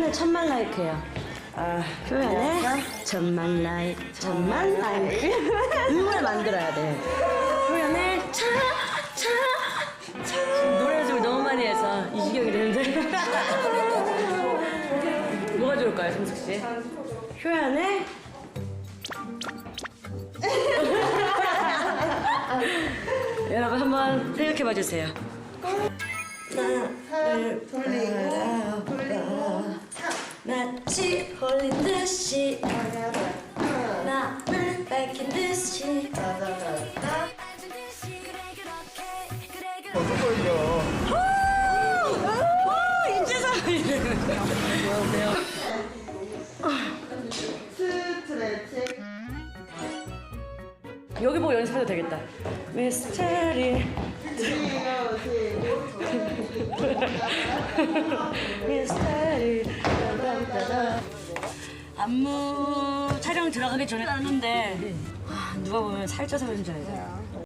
표현을 천만 라이크예요. 아, 표현을 천만 라이 천만 라이크. 음을 만들어야 돼. 표현을 차차 노래 연습을 너무 많이 해서 이 지경이 되는데. 뭐가 좋을까요, 성숙 씨? 표현을 여러분 한번 생각해 봐 주세요. 바라봐 마치 홀린 듯이. 나를 밝힌 듯이. 스트레칭 여기 보고 연습해도 되겠다. 미스터리. 미스터리. 따단따단. 안무 촬영 들어가기 전에 하는데 아, 누가 보면 살쪄서 그런 줄 알죠